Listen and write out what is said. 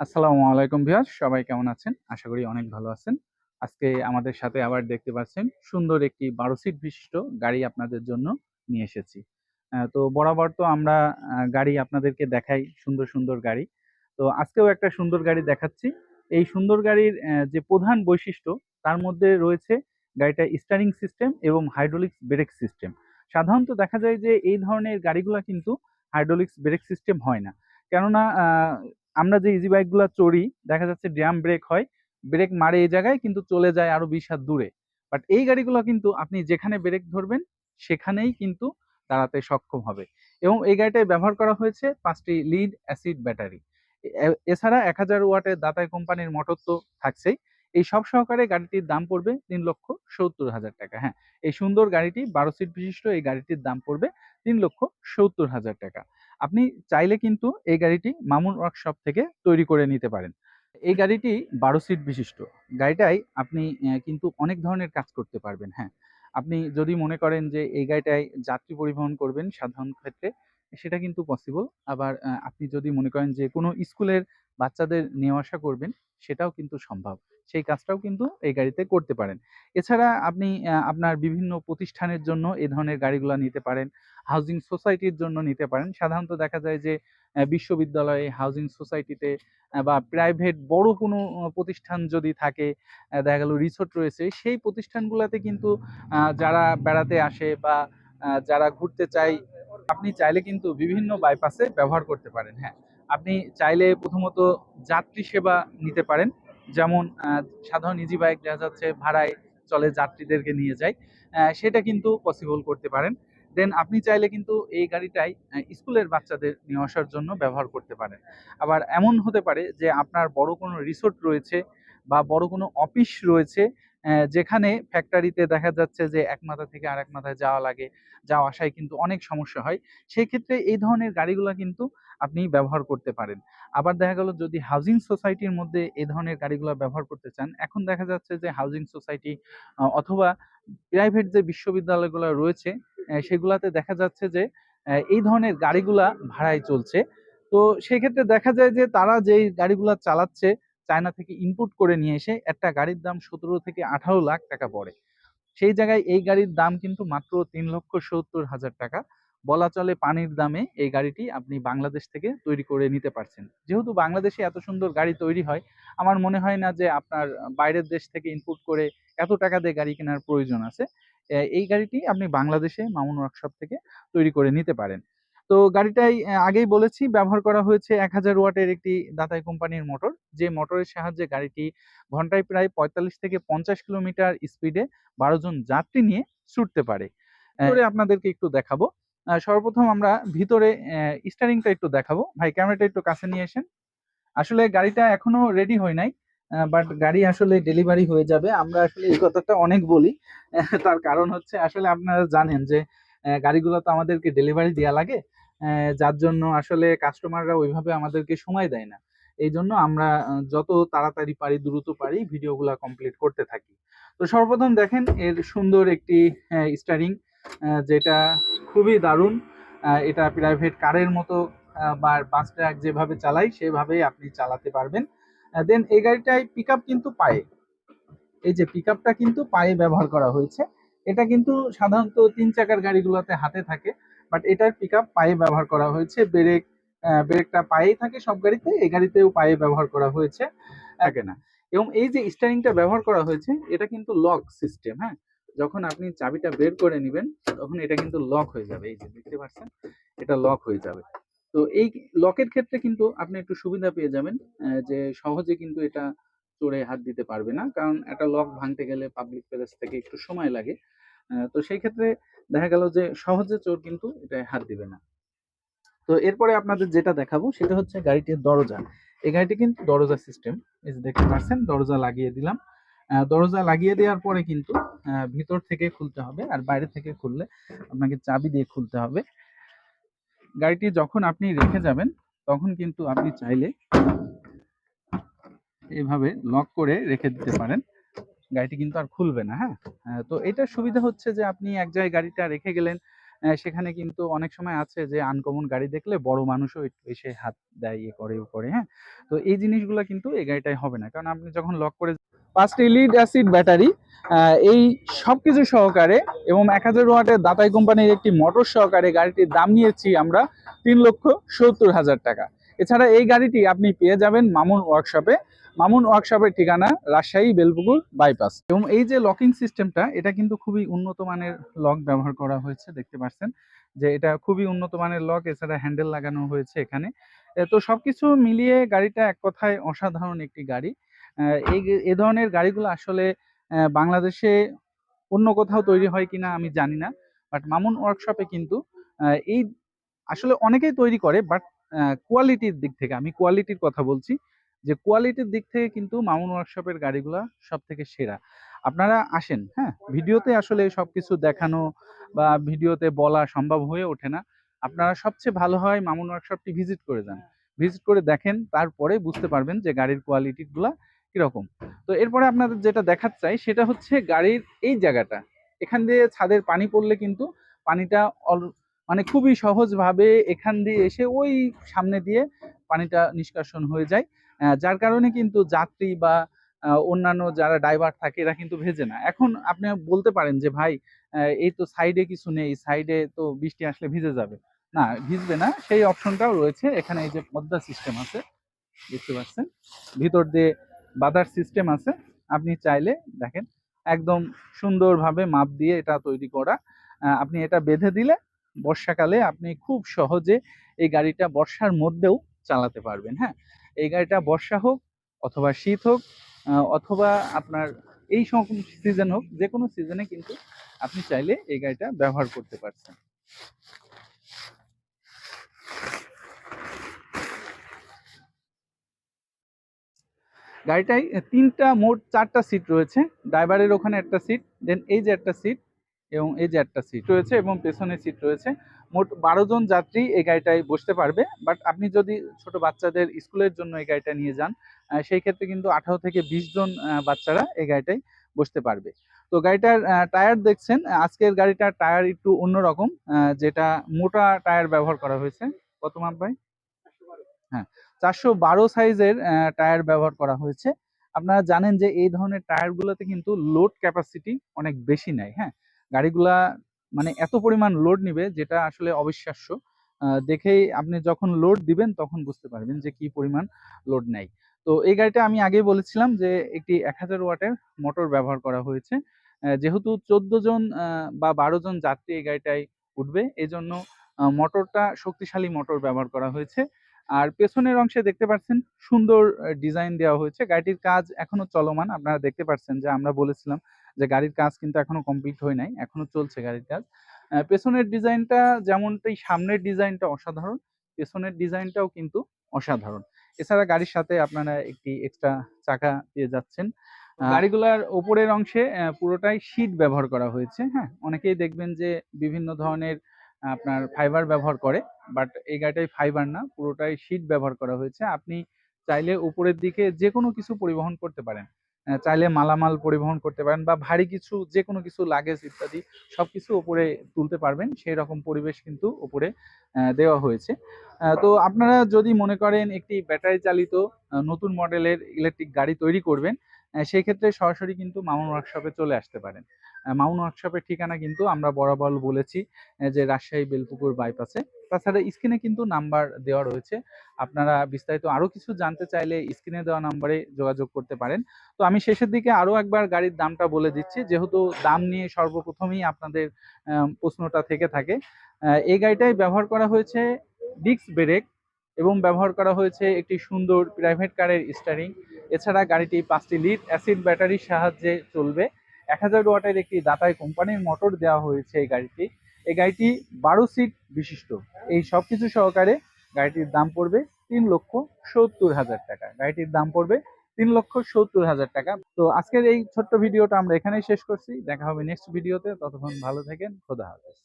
আসসালামু আলাইকুম ভিউয়ার সবাই কেমন আছেন? আশা করি অনেক ভালো আছেন। আজকে আমাদের সাথে আবার দেখতে পাচ্ছেন সুন্দর একটি বারো সিট বিশিষ্ট গাড়ি আপনাদের জন্য নিয়ে এসেছি। তো বরাবর তো আমরা গাড়ি আপনাদেরকে দেখাই সুন্দর সুন্দর গাড়ি। তো আজকেও একটা সুন্দর গাড়ি দেখাচ্ছি। এই সুন্দর গাড়ির যে প্রধান বৈশিষ্ট্য, তার মধ্যে রয়েছে গাড়িটা স্টারিং সিস্টেম এবং হাইড্রোলিক্স ব্রেক সিস্টেম সাধারণত দেখা যায় যে এই ধরনের গাড়িগুলো কিন্তু হাইড্রোলিক্স ব্রেক সিস্টেম হয় না। কেননা আমরা যে ইজি বাইকগুলো চড়ি, দেখা যাচ্ছে ড্যাম ব্রেক হয় ব্রেক মারে এই জায়গায়, কিন্তু চলে যায় আরও বিশ হাত দূরে। বাট এই গাড়িগুলো কিন্তু আপনি যেখানে ব্রেক ধরবেন, সেখানেই কিন্তু দাঁড়াতে সক্ষম হবে। এবং এই গাড়িটায় ব্যবহার করা হয়েছে পাঁচটি লিড অ্যাসিড ব্যাটারি এছাড়া এক হাজার ওয়াটের দাতাই কোম্পানির মোটর তো থাকছেই। এই সব সহকারে গাড়িটির দাম পড়বে তিন লক্ষ সত্তর হাজার টাকা। হ্যাঁ এই সুন্দর গাড়িটি বারো সিট বিশিষ্ট, এই গাড়িটির দাম পড়বে তিন লক্ষ সত্তর হাজার টাকা। আপনি চাইলে কিন্তু এই গাড়িটি মামুন ওয়ার্কশপ থেকে তৈরি করে নিতে পারেন। এই গাড়িটি বারো সিট বিশিষ্ট। গাড়িটাই আপনি কিন্তু অনেক ধরনের কাজ করতে পারবেন হ্যাঁ। আপনি যদি মনে করেন যে এই গাড়িটায় যাত্রী পরিবহন করবেন সাধারণ ক্ষেত্রে, সেটা কিন্তু পসিবল আবার আপনি যদি মনে করেন যে কোনো স্কুলের বাচ্চাদের নিয়ে আসা করবেন সেটাও কিন্তু সম্ভব। সেই কাজটাও কিন্তু এই গাড়িতে করতে পারেন। এছাড়া আপনি আপনার বিভিন্ন প্রতিষ্ঠানের জন্য এ ধরনের গাড়িগুলো নিতে পারেন হাউজিং সোসাইটির জন্য নিতে পারেন। সাধারণত দেখা যায় যে বিশ্ববিদ্যালয়ে হাউজিং সোসাইটিতে বা প্রাইভেট বড় কোনো প্রতিষ্ঠান যদি থাকে দেখা গেল রিসোর্ট রয়েছে, সেই প্রতিষ্ঠানগুলোতে কিন্তু যারা বেড়াতে আসে বা যারা ঘুরতে চায়, আপনি চাইলে কিন্তু বিভিন্ন বাইপাসে ব্যবহার করতে পারেন। হ্যাঁ। আপনি চাইলে প্রথমত যাত্রী সেবা নিতে পারেন। যেমন সাধারণ ইজি বাইক দেখা যাচ্ছে, ভাড়ায় চলে যাত্রীদেরকে নিয়ে যায়। সেটা কিন্তু পসিবল করতে পারেন। দেন আপনি চাইলে কিন্তু এই গাড়িটাই স্কুলের বাচ্চাদের নিয়ে আসার জন্য ব্যবহার করতে পারেন। আবার এমন হতে পারে যে আপনার বড় কোনো রিসোর্ট রয়েছে বা বড় কোনো অফিস রয়েছে যেখানে ফ্যাক্টরিতে দেখা যাচ্ছে যে এক মাথা থেকে আরেক মাথায় যাওয়া লাগে, যাওয়া আসায় কিন্তু অনেক সমস্যা হয়। সেই ক্ষেত্রে এই ধরনের গাড়িগুলো কিন্তু আপনি ব্যবহার করতে পারেন। আবার দেখা গেল যদি হাউজিং সোসাইটির মধ্যে এই ধরনের গাড়িগুলো ব্যবহার করতে চান, এখন দেখা যাচ্ছে যে হাউজিং সোসাইটি অথবা প্রাইভেট যে বিশ্ববিদ্যালয়গুলো রয়েছে সেগুলাতে দেখা যাচ্ছে যে এই ধরনের গাড়িগুলা ভাড়ায় চলছে। তো সেক্ষেত্রে দেখা যায় যে তারা যেই গাড়িগুলা চালাচ্ছে চায়না থেকে ইনপুট করে নিয়ে এসে একটা গাড়ির দাম সতেরো থেকে আঠারো লাখ টাকা পড়ে। সেই জায়গায় এই গাড়ির দাম কিন্তু মাত্র তিন লক্ষ সত্তর হাজার টাকা। বলা চলে পানির দামে এই গাড়িটি আপনি বাংলাদেশ থেকে তৈরি করে নিতে পারছেন। যেহেতু বাংলাদেশে এত সুন্দর গাড়ি তৈরি হয়, আমার মনে হয় না যে আপনার বাইরের দেশ থেকে ইনপুট করে এত টাকা দিয়ে গাড়ি কেনার প্রয়োজন আছে। এই গাড়িটি আপনি বাংলাদেশে মামুন ওয়ার্কশপ থেকে তৈরি করে নিতে পারেন। তো গাড়িটাই আগেই বলেছি ব্যবহার করা হয়েছে এক হাজার ওয়াটের একটি দাতাই কোম্পানির মোটর। যে মোটরের সাহায্যে গাড়িটি ঘন্টায় প্রায় পঁয়তাল্লিশ থেকে পঞ্চাশ কিলোমিটার স্পিডে বারো জন যাত্রী নিয়ে ছুটতে পারে। ভিতরে আপনাদেরকে একটু দেখাবো। সর্বপ্রথম আমরা ভিতরে স্টারিংটা একটু দেখাবো। ভাই ক্যামেরাটা একটু কাছে নিয়ে এসেন আসলে গাড়িটা এখনও রেডি হয় নাই বাট গাড়ি আসলে ডেলিভারি হয়ে যাবে। আমরা আসলে এই কথাটা অনেক বলি। তার কারণ হচ্ছে আসলে আপনারা জানেন যে গাড়িগুলো তো আমাদেরকে ডেলিভারি দেওয়া লাগে। যার জন্য আসলে কাস্টমাররা ওইভাবে আমাদেরকে সময় দেয় না। এই জন্য আমরা যত তাড়াতাড়ি পারি, দ্রুত পারি ভিডিওগুলো কমপ্লিট করতে থাকি। তো সর্বপ্রথম দেখেন, এর সুন্দর একটি স্টারিং যেটা খুবই দারুণ। এটা প্রাইভেট কারের মতো বা বাস ট্রাক যেভাবে চালাই, সেভাবেই আপনি চালাতে পারবেন। দেন এই গাড়িটায় পিক কিন্তু পায়ে। এই যে পিক কিন্তু পায়ে ব্যবহার করা হয়েছে। এটা কিন্তু সাধারণত তিন চাকার গাড়িগুলোতে হাতে থাকে। বাট এটার পিক আপ পায়ে ব্যবহার করা হয়েছে। ব্রেক ব্রেকটা পায়েই থাকে সব গাড়িতে এই গাড়িতেও পায়ে ব্যবহার করা হয়েছে। থাকে না। এবং এই যে স্টারিংটা ব্যবহার করা হয়েছে এটা কিন্তু লক সিস্টেম হ্যাঁ? যখন আপনি চাবিটা বের করে নেবেন তখন এটা কিন্তু লক হয়ে যাবে। এই যে দেখতে পাচ্ছেন এটা লক হয়ে যাবে। তো এই লকের ক্ষেত্রে কিন্তু আপনি একটু সুবিধা পেয়ে যাবেন যে সহজে কিন্তু এটা চোরে হাত দিতে পারবে না। কারণ একটা লক ভাঙতে গেলে পাবলিক প্লেস থেকে একটু সময় লাগে। তো সেই ক্ষেত্রে দেখা গেল যে সহজে চোর কিন্তু এটা হাত দিবে না। তো এরপরে আপনাদের যেটা দেখাবো সেটা হচ্ছে গাড়িটির দরজা। এই গাড়িটি কিন্তু দরজা সিস্টেম এই যে দেখতে পাচ্ছেন দরজা লাগিয়ে দিলাম। দরজা লাগিয়ে দেওয়ার পরে কিন্তু ভিতর থেকে খুলতে হবে আর বাইরে থেকে খুললে আপনাকে চাবি দিয়ে খুলতে হবে। গাড়িটি যখন আপনি রেখে যাবেন, তখন কিন্তু আপনি চাইলে এভাবে লক করে রেখে দিতে পারেন। গাড়িটি কিন্তু আর খুলবে না হ্যাঁ? তো এটার সুবিধা হচ্ছে যে আপনি এক জায়গায় গাড়িটা রেখে গেলেন সেখানে কিন্তু অনেক সময় আছে যে আনকমন গাড়ি দেখলে বড় মানুষও একটু এসে হাত দেয় ইয়ে করে ও করে হ্যাঁ? তো এই জিনিসগুলো কিন্তু এই গাড়িটাই হবে না। কারণ আপনি যখন লক করে পাঁচটি লিড অ্যাসিড ব্যাটারি এই সব কিছু সহকারে এবং এক হাজার ওয়াটের দাতাই কোম্পানির একটি মোটর সহকারে গাড়িটির দাম নিয়েছি আমরা তিন লক্ষ সত্তর হাজার টাকা। এছাড়া এই গাড়িটি আপনি পেয়ে যাবেন মামুন ওয়ার্কশপে মামুন ওয়ার্কশপের ঠিকানা, রাজশাহী, বেলপুকুর বাইপাস এবং এই যে লকিং সিস্টেমটা এটা কিন্তু খুবই উন্নত মানের লক ব্যবহার করা হয়েছে, দেখতে পাচ্ছেন। যে এটা খুবই উন্নত মানের লক এছাড়া হ্যান্ডেল লাগানো হয়েছে এখানে। তো সবকিছু মিলিয়ে গাড়িটা এক কথায় অসাধারণ একটি গাড়ি। এই, এ ধরনের গাড়িগুলো আসলে বাংলাদেশে অন্য কোথাও তৈরি হয় কিনা আমি জানি না। বাট মামুন ওয়ার্কশপে কিন্তু এই, আসলে অনেকেই তৈরি করে বাট কোয়ালিটির দিক থেকে, আমি কোয়ালিটির কথা বলছি। যে কোয়ালিটির দিক থেকে কিন্তু মামুন ওয়ার্কশপের গাড়িগুলা সব থেকে সেরা। আপনারা আসেন হ্যাঁ? ভিডিওতে আসলে সব কিছু দেখানো বা ভিডিওতে বলা সম্ভব হয়ে ওঠে না। আপনারা সবচেয়ে ভালো হয় মামুন ওয়ার্কশপটি ভিজিট করে যান। ভিজিট করে দেখেন, তারপরে বুঝতে পারবেন যে গাড়ির কোয়ালিটিগুলা কীরকম। তো এরপরে আপনাদের যেটা দেখাতে চাই, সেটা হচ্ছে গাড়ির এই জায়গাটা। এখান দিয়ে ছাদের পানি পড়লে কিন্তু পানিটা মানে খুবই সহজভাবে এখান দিয়ে এসে ওই সামনে দিয়ে পানিটা নিষ্কাশন হয়ে যায়। যার কারণে কিন্তু যাত্রী বা অন্যান্য যারা ড্রাইভার থাকে এরা কিন্তু ভেজে না। এখন আপনি বলতে পারেন যে, ভাই এই তো সাইডে কিছু নেই সাইডে তো বৃষ্টি আসলে ভিজে যাবে। না, ভিজবে না। সেই অপশনটাও রয়েছে। এখানে এই যে পদ্মা সিস্টেম আছে, দেখতে পাচ্ছেন। ভিতর দিয়ে বাধার সিস্টেম আছে। আপনি চাইলে, দেখেন, একদম সুন্দরভাবে মাপ দিয়ে এটা তৈরি করা। আপনি এটা বেঁধে দিলে বর্ষাকালে আপনি খুব সহজে এই গাড়িটা বর্ষার মধ্যেও চালাতে পারবেন হ্যাঁ? এই গাড়িটা বর্ষা হোক অথবা শীত হোক অথবা আপনার এই সিজন হোক, যে কোনো সিজনে কিন্তু আপনি চাইলে এই গাড়িটা ব্যবহার করতে পারছেন। গাড়িটায় তিনটা মোট চারটা সিট রয়েছে। ড্রাইভারের ওখানে একটা সিট দেন এই যে একটা সিট এবং এই যে একটা সিট রয়েছে এবং পেছনে সিট রয়েছে, মোট বারো জন যাত্রী এই গাড়িটায় বসতে পারবে। বাট আপনি যদি ছোট বাচ্চাদের স্কুলের জন্য এই গাড়িটা নিয়ে যান সেই ক্ষেত্রে কিন্তু আঠারো থেকে বিশ জন বাচ্চারা এই গাড়িটায় বসতে পারবে। তো গাড়িটার টায়ার দেখছেন, আজকের গাড়িটার টায়ার একটু অন্যরকম যেটা মোটা টায়ার ব্যবহার করা হয়েছে। কত মাপ ভাই? হ্যাঁ চারশো বারো সাইজের টায়ার ব্যবহার করা হয়েছে। আপনারা জানেন যে এই ধরনের টায়ারগুলোতে কিন্তু লোড ক্যাপাসিটি অনেক বেশি নেয় হ্যাঁ। গাড়িগুলা মানে এত পরিমাণ লোড নিবে যেটা আসলে অবিশ্বাস্য। দেখেই আপনি যখন লোড দিবেন তখন বুঝতে পারবেন যে কি পরিমাণ লোড নেয়। তো এই গাড়িটা আমি আগেই বলেছিলাম যে একটি এক হাজার ওয়াটের মোটর ব্যবহার করা হয়েছে। যেহেতু চোদ্দ জন বা বারো জন যাত্রী এই গাড়িটায় উঠবে এই জন্য মোটরটা শক্তিশালী মোটর ব্যবহার করা হয়েছে। আর পেছনের অংশে দেখতে পাচ্ছেন সুন্দর ডিজাইন দেওয়া হয়েছে। গাড়িটির কাজ এখনও চলমান। আপনারা দেখতে পাচ্ছেন যে আমরা বলেছিলাম যে গাড়ির কাজ কিন্তু এখনও কমপ্লিট হয় নাই, এখনও চলছে গাড়ির কাজ। পেছনের ডিজাইনটা যেমনটাই সামনের ডিজাইনটা অসাধারণ, পেছনের ডিজাইনটাও কিন্তু অসাধারণ। এছাড়া গাড়ির সাথে আপনারা একটি এক্সট্রা চাকা পেয়ে যাচ্ছেন। গাড়িগুলার ওপরের অংশে পুরোটাই শীট ব্যবহার করা হয়েছে হ্যাঁ? অনেকেই দেখবেন যে বিভিন্ন ধরনের আপনার ফাইবার ব্যবহার করে বাট এই গাড়িটাই ফাইবার না, পুরোটাই শীট ব্যবহার করা হয়েছে। আপনি চাইলে উপরের দিকে যে কোনো কিছু পরিবহন করতে পারেন। চাইলে মালামাল পরিবহন করতে পারেন বা ভারী কিছু যে কোনো কিছু লাগেজ ইত্যাদি সব কিছু ওপরে তুলতে পারবেন। সেই রকম পরিবেশ কিন্তু ওপরে দেওয়া হয়েছে। তো আপনারা যদি মনে করেন একটি ব্যাটারি চালিত নতুন মডেলের ইলেকট্রিক গাড়ি তৈরি করবেন সেই ক্ষেত্রে সরাসরি কিন্তু মামুন ওয়ার্কশপে চলে আসতে পারেন। মামুন ওয়ার্কশপের ঠিকানা কিন্তু আমরা বরাবর বলেছি যে রাজশাহী বেলপুকুর বাইপাসে তাছাড়া স্ক্রিনে কিন্তু নাম্বার দেওয়া রয়েছে। আপনারা বিস্তারিত আরও কিছু জানতে চাইলে স্ক্রিনে দেওয়া নাম্বারে যোগাযোগ করতে পারেন। তো আমি শেষের দিকে আরও একবার গাড়ির দামটা বলে দিচ্ছি। যেহেতু দাম নিয়ে সর্বপ্রথমেই আপনাদের প্রশ্নটা থেকে থাকে এই গাড়িটাই ব্যবহার করা হয়েছে ডিস্ক ব্রেক এবং ব্যবহার করা হয়েছে একটি সুন্দর প্রাইভেট কারের স্টারিং এছাড়া গাড়িটি পাঁচটি লিড অ্যাসিড ব্যাটারির সাহায্যে চলবে। এক হাজার ওয়াটের একটি দাতাই কোম্পানির মোটর দেওয়া হয়েছে এই গাড়িটি। এই গাড়িটি বারো সিট বিশিষ্ট। এই সব কিছু সহকারে গাড়িটির দাম পড়বে তিন লক্ষ সত্তর হাজার টাকা। গাড়িটির দাম পড়বে তিন লক্ষ সত্তর হাজার টাকা। তো আজকের এই ছোট্ট ভিডিওটা আমরা এখানেই শেষ করছি। দেখা হবে নেক্সট ভিডিওতে। ততক্ষণ ভালো থাকেন। খোদা হাফেজ।